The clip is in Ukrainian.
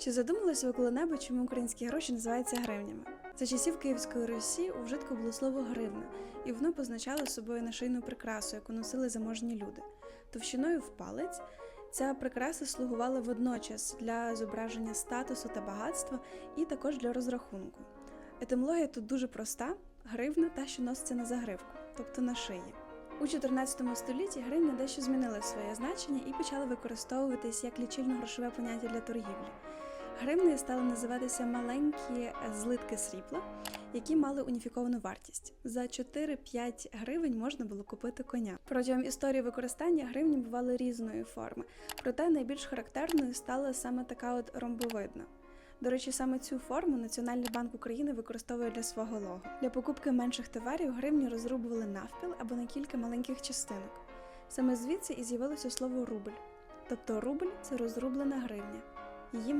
Чи задумалися ви коли-небудь, чому українські гроші називаються гривнями? За часів Київської Русі у вжитку було слово гривна, і воно позначало собою нашийну прикрасу, яку носили заможні люди. Товщиною в палець ця прикраса слугувала водночас для зображення статусу та багатства, і також для розрахунку. Етимологія тут дуже проста: гривна та, що носиться на загривку, тобто на шиї. У 14 столітті гривня дещо змінила своє значення і почала використовуватись як лічильно-грошове поняття для торгівлі. Гривнею стали називатися маленькі злитки срібла, які мали уніфіковану вартість. За 4-5 гривень можна було купити коня. Протягом історії використання гривні бували різної форми, проте найбільш характерною стала саме така от ромбовидна. До речі, саме цю форму Національний банк України використовує для свого лого. Для покупки менших товарів гривні розрубували навпіл або на кілька маленьких частинок. Саме звідси і з'явилося слово рубль. Тобто рубль це розрублена гривня. Її